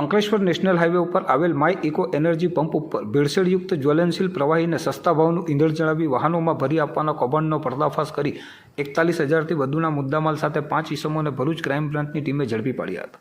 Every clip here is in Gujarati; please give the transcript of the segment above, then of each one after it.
અંકલેશ્વર નેશનલ હાઈવે ઉપર આવેલ માય ઇકો એનર્જી પંપ ઉપર ભેળસેળયુક્ત જ્વલનશીલ પ્રવાહીને સસ્તા ભાવનું ઈંધણ જણાવી વાહનોમાં ભરી આપવાના કૌભાંડનો પર્દાફાશ કરી એકતાલીસ હજારથી વધુના મુદ્દામાલ સાથે પાંચ ઇસમોને ભરૂચ ક્રાઇમ બ્રાન્ચની ટીમે ઝડપી પાડ્યા હતા.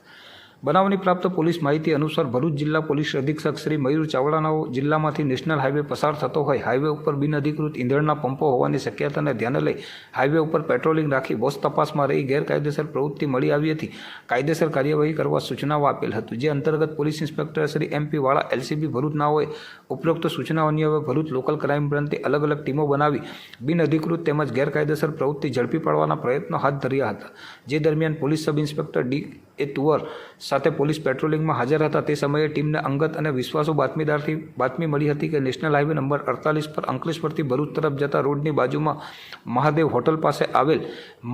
બનાવની પ્રાપ્ત પોલીસ માહિતી અનુસાર ભરૂચ જિલ્લા પોલીસ અધિક્ષક શ્રી મયુર ચાવડાનાઓ જિલ્લામાંથી નેશનલ હાઈવે પસાર થતો હોય હાઈવે ઉપર બિનઅધિકૃત ઇંધણના પંપો હોવાની શક્યતાને ધ્યાને લઈ હાઈવે ઉપર પેટ્રોલિંગ રાખી બોસ તપાસમાં રહી ગેરકાયદેસર પ્રવૃત્તિ મળી આવી હતી. કાયદેસર કાર્યવાહી કરવા સૂચનાઓ આપેલ હતું, જે અંતર્ગત police inspector Shri MP Vala LCB ભરૂચનાઓએ ઉપરોક્ત સૂચનાઓની હવે ભરૂચ લોકલ ક્રાઇમ બ્રાન્ચની અલગ અલગ ટીમો બનાવી બિનઅધિકૃત તેમજ ગેરકાયદેસર પ્રવૃત્તિ ઝડપી પાડવાના પ્રયત્નો હાથ ધર્યા હતા. જે દરમિયાન police sub inspector D A Tuvar સાથે પોલીસ પેટ્રોલિંગમાં હાજર હતા. તે સમયે ટીમને અંગત અને વિશ્વાસુ બાતમીદારથી બાતમી મળી હતી કે નેશનલ હાઈવે નંબર અડતાલીસ પર અંકલેશ્વરથી ભરૂચ તરફ જતા રોડની બાજુમાં મહાદેવ હોટલ પાસે આવેલ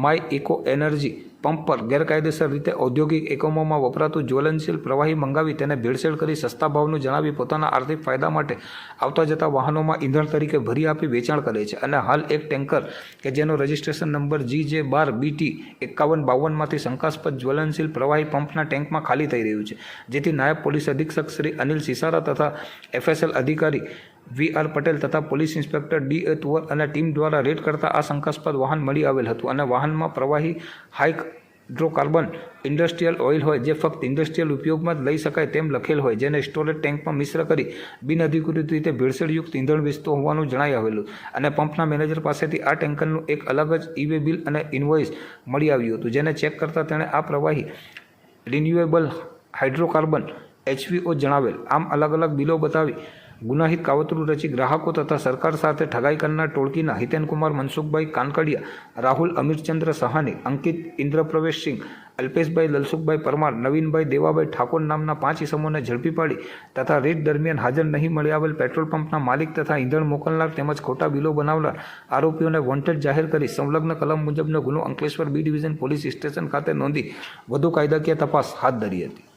માય ઇકો એનર્જી પંપ પર ગેરકાયદેસર રીતે ઔદ્યોગિક એકમોમાં વપરાતું જ્વલનશીલ પ્રવાહી મંગાવી તેને ભેળસેળ કરી સસ્તા ભાવનું જણાવી પોતાના આર્થિક ફાયદા માટે આવતા જતા વાહનોમાં ઈંધણ તરીકે ભરી આપી વેચાણ કરે છે. અને હાલ એક ટેન્કર કે જેનો રજિસ્ટ્રેશન નંબર જી જે બાર બીટી એકાવન બાવનમાંથી શંકાસ્પદ જ્વલનશીલ પ્રવાહી પંપના ટેન્કમાં ખાલી થઈ રહ્યું છે. જેથી નાયબ પોલીસ અધિક્ષક શ્રી અનિલ સિસારા તથા એફએસએલ અધિકારી વી આર પટેલ તથા police inspector D A Tuvar અને ટીમ દ્વારા રેડ કરતા આ શંકાસ્પદ વાહન મળી આવેલ હતું અને વાહનમાં પ્રવાહી હાઈ હાઇડ્રોકાર્બન ઇન્ડસ્ટ્રીયલ ઓઇલ હોય જે ફક્ત ઇન્ડસ્ટ્રીયલ ઉપયોગમાં જ લઈ શકાય તેમ લખેલ હોય, જેને સ્ટોરેજ ટેન્કમાં મિશ્ર કરી બિનઅધિકૃત રીતે ભેળસેળયુક્ત ઈંધણ વેચતો હોવાનું જણાઈ આવેલું અને પંપના મેનેજર પાસેથી આ ટેન્કરનું એક અલગ જ ઈવે બિલ અને ઇન્વોઇસ મળી આવ્યું હતું, જેને ચેક કરતાં તેણે આ પ્રવાહી રિન્યુએબલ હાઇડ્રોકાર્બન એચવીઓ જણાવેલ. આમ અલગ અલગ બિલો બતાવી ગુનાહિત કાવતરું રચી ગ્રાહકો તથા સરકાર સાથે ઠગાઈ કરનાર ટોળકીના હિતેનકુમાર મનસુખભાઈ કાનકડિયા, રાહુલ અમીરચંદ્ર સહાની, અંકિત ઇન્દ્રપ્રવેશ સિંહ અલ્પેશભાઈ લલસુખભાઈ પરમાર, નવીનભાઈ દેવાભાઈ ઠાકોર નામના પાંચ ઇસમોને ઝડપી પાડી તથા રેડ દરમિયાન હાજર નહીં મળી આવેલ પેટ્રોલ પંપના માલિક તથા ઈંધણ મોકલનાર તેમજ ખોટા બિલો બનાવનાર આરોપીઓને વોન્ટેડ જાહેર કરી સંલગ્ન કલમ મુજબનો ગુનો Ankleshwar B division police station ખાતે નોંધી વધુ કાયદાકીય તપાસ હાથ ધરી હતી.